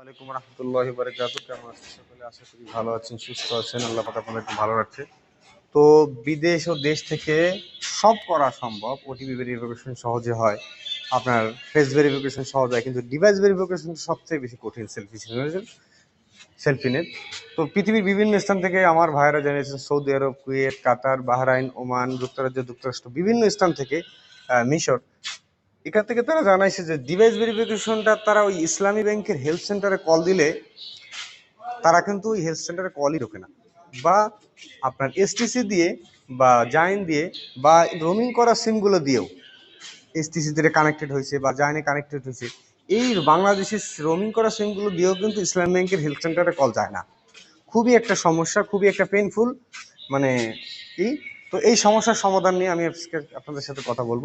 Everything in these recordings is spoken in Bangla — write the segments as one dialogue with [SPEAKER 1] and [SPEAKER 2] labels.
[SPEAKER 1] ওয়ালাইকুম রহমতুল্লাহ বারকাত কেমন আছেন সকলে? আশা করি ভালো আছেন, সুস্থ আছেন। আল্লাহ পাক আপনাদেরকে ভালো রাখছে। তো বিদেশ ও দেশ থেকে সব করা সম্ভব। ওটিপি ভেরিফিকেশন সহজে হয়। আপনার ফেস ভেরিফিকেশন সহজ হয়, কিন্তু ডিভাইস ভেরিফিকেশন সবচেয়ে বেশি কঠিন সেলফি সেলফি নেট তো পৃথিবীর বিভিন্ন স্থান থেকে আমার ভাইয়েরা জানিয়েছেন, Saudi Arab, Kuwait, Qatar, Bahrain, Oman, যুক্তরাজ্য, যুক্তরাষ্ট্র, বিভিন্ন স্থান থেকে মিশর এখান থেকে তারা জানাইছে যে ডিভাইস ভেরিফিকেশনটা তারা ওই ইসলামী ব্যাংকের হেলথ সেন্টারে কল দিলে তারা কিন্তু ওই হেলথ সেন্টারে কলই ঢোকে না। বা আপনার এসটিসি দিয়ে বা জাইন দিয়ে বা রোমিং করা সিমগুলো দিয়েও এসটিসি দিয়ে কানেক্টেড হয়েছে বা জাইনে কানেক্টেড হয়েছে। এই বাংলাদেশের রোমিং করা সিমগুলো দিয়েও কিন্তু ইসলাম ব্যাংকের হেলথ সেন্টারে কল যায় না। খুবই একটা সমস্যা, খুবই একটা পেনফুল মানে কি তো এই সমস্যার সমাধান নিয়ে আমি আজকে আপনাদের সাথে কথা বলব।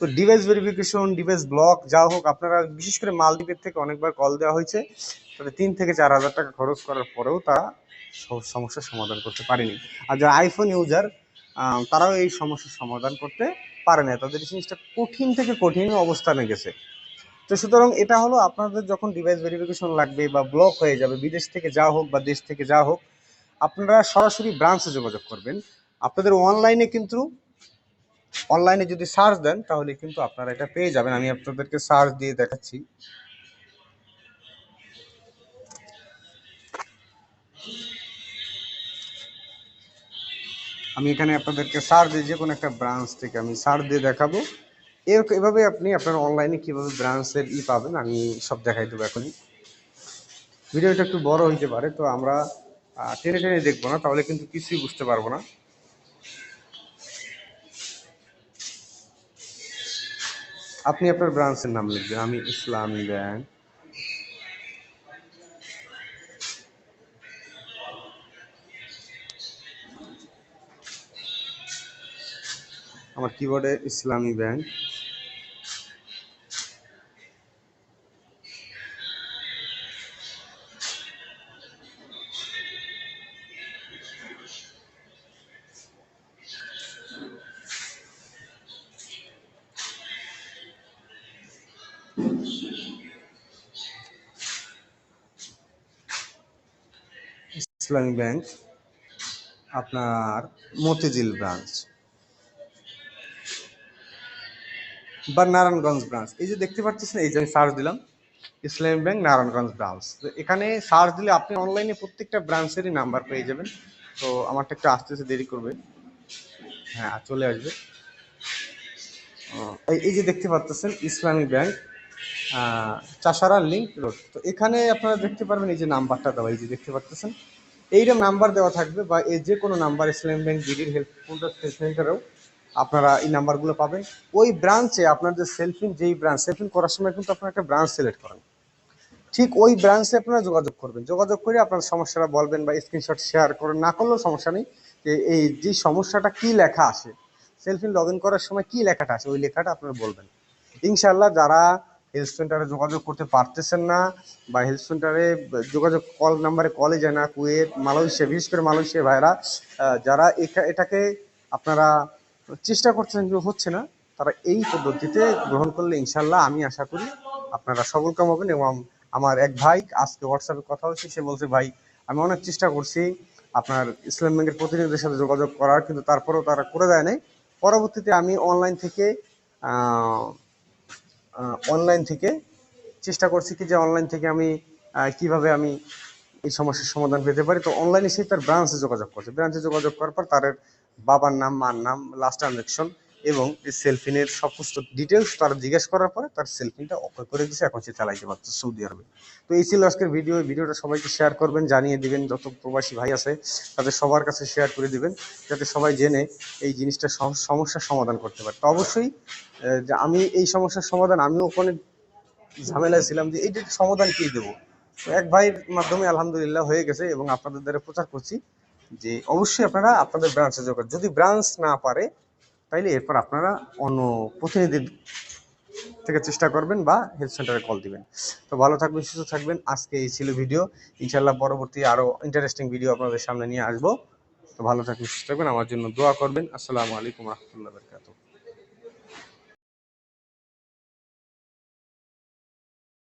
[SPEAKER 1] তো ডিভাইস ভেরিফিকেশন, ডিভাইস ব্লক, যা হোক, আপনারা বিশেষ করে মালদ্বীপের থেকে অনেকবার কল দেওয়া হয়েছে। তবে তিন থেকে চার হাজার টাকা খরচ করার পরেও তারা সমস্যার সমাধান করতে পারেনি। আর যারা আইফোন ইউজার তারাও এই সমস্যার সমাধান করতে পারে না তাদের জিনিসটা কঠিন থেকে কঠিন অবস্থানে গেছে। তো সুতরাং এটা হলো আপনাদের যখন ডিভাইস ভেরিফিকেশন লাগবে বা ব্লক হয়ে যাবে, বিদেশ থেকে যা হোক বা দেশ থেকে যা হোক, আপনারা সরাসরি ব্রাঞ্চে যোগাযোগ করবেন। আপনাদের অনলাইনে কিন্তু অনলাইনে যদি সার্চ দেন, তাহলে কিন্তু আপনারা এটা পেয়ে যাবেন। আমি আপনাদেরকে সার্চ দিয়ে দেখাচ্ছি। আমি এখানে আপনাদেরকে সার্চ দিয়ে যে কোনো একটা ব্রাঞ্চ থেকে আমি সার্চ দিয়ে দেখাবো। এর, এভাবে আপনি আপনার অনলাইনে কীভাবে ব্রাঞ্চের ই পাবেন, আমি সব দেখাই দেবো এখনই। ভিডিওটা একটু বড় হইতে পারে, তো আমরা টেনে টেনে দেখব না, তাহলে কিন্তু কিছুই বুঝতে পারব না। আপনি আপনার ব্রাঞ্চের নাম লিখবেন আমি ইসলামী ব্যাংক আমার কিবোর্ডে ইসলামী ব্যাংক ইসলামী ব্যাংক, আপনার মতিঝিল ব্রাঞ্চ বা নারায়ণগঞ্জ ব্রাঞ্চ। এই যে দেখতে পাচ্ছেন, এই যে আমি সার্চ দিলাম, ইসলামী ব্যাংক, নারায়ণগঞ্জ ব্রাঞ্চ। তো এখানে সার্চ দিলে আপনি অনলাইনে প্রত্যেকটা ব্রাঞ্চেরই নাম্বার পেয়ে যাবেন। তো আমারটা একটু আসতে আসতে দেরি করবে। হ্যাঁ চলে আসবে। এই যে দেখতে পাচ্ছেন, ইসলামী ব্যাংক চাষারা লিঙ্ক রোড তো এখানে আপনারা দেখতে পারবেন এই যে নাম্বারটা দেওয়া, এই যে দেখতে পাচ্ছেন। এইরকম নাম্বার দেওয়া থাকবে বা এই যে কোনো নাম্বার ইসলাম ব্যাংক বিডির হেল্প সেন্টারেও আপনারা এই নাম্বারগুলো পাবেন। ওই ব্রাঞ্চে আপনার যে সেলফিং যেই ব্রাঞ্চ সেলফিং করার সময় কিন্তু আপনারা একটা ব্রাঞ্চ সিলেক্ট করেন। ঠিক ওই ব্রাঞ্চে আপনারা যোগাযোগ করবেন। যোগাযোগ করে আপনার সমস্যাটা বলবেন বা স্ক্রিনশট শেয়ার করেন। না করলেও সমস্যা নেই যে এই যে সমস্যাটা কি লেখা আসে সেলফিং লগ ইন করার সময় কি লেখাটা আসে ওই লেখাটা আপনারা বলবেন। ইনশাল্লাহ যারা হেলথ সেন্টারে যোগাযোগ করতে পারতেছেন না বা হেলথ সেন্টারে যোগাযোগ কল নাম্বারে কলে যায় না, কুয়েত, মালয়েশিয়া, বিশেষ করে মালয়েশিয়া ভাইরা যারা এটাকে আপনারা চেষ্টা করছেন কিন্তু হচ্ছে না, তারা এই পদ্ধতিতে গ্রহণ করলে ইনশাল্লাহ আমি আশা করি আপনারা সফল কাম হবেন এবং আমার এক ভাই আজকে হোয়াটসঅ্যাপে কথা হচ্ছে সে বলছে, ভাই, আমি অনেক চেষ্টা করছি আপনার ইসলাম ব্যাংকের প্রতিনিধিদের সাথে যোগাযোগ করার, কিন্তু তারপরেও তারা করে দেয় নাই। পরবর্তীতে আমি অনলাইন থেকে অনলাইন থেকে। চেষ্টা করছি কি যে অনলাইন থেকে আমি কীভাবে আমি এই সমস্যার সমাধান পেতে পারি। তো অনলাইনে সে তার ব্রাঞ্চে যোগাযোগ করছে। ব্রাঞ্চে যোগাযোগ করার পর তার বাবার নাম, মার নাম লাস্ট ট্রানজ্যাকশন এবং এই সেলফিনের সমস্ত ডিটেলস তারা জিজ্ঞেস করার পরে তার সেলফিনটা অফ করে দিয়েছে, এখন সে চালাইতে পারছে সৌদি আরবে। তো এই ছিল আজকের ভিডিও ভিডিওটা সবাইকে শেয়ার করবেন, জানিয়ে দিবেন, যত প্রবাসী ভাই আছে তাদের সবার কাছে শেয়ার করে দিবেন, যাতে সবাই জেনে এই জিনিসটা সম- সমস্যার সমাধান করতে পারে। তো অবশ্যই আমি এই সমস্যার সমাধান, আমিও ওখানে ঝামেলায় ছিলাম যে এইটার সমাধান কি দেবো? এক ভাইয়ের মাধ্যমে আলহামদুলিল্লাহ হয়ে গেছে এবং আপনাদের দ্বারা প্রচার করছি যে অবশ্যই আপনারা আপনাদের ব্রাঞ্চে যোগাযোগ যদি ব্রাঞ্চ না পারে তাইলে এরপর আপনারা অন্য প্রতিনিধির থেকে চেষ্টা করবেন বা হেলথ সেন্টারে কল দিবেন। তো ভালো থাকবেন, সুস্থ থাকবেন। আজকে এই ছিল ভিডিও ইনশাল্লাহ পরবর্তী আরও ইন্টারেস্টিং ভিডিও আপনাদের সামনে নিয়ে আসব। তো ভালো থাকবেন, সুস্থ থাকবেন। আমার জন্য দোয়া করবেন। আসসালামু আলাইকুম রহমতুল্লাহ বরকাতুহ।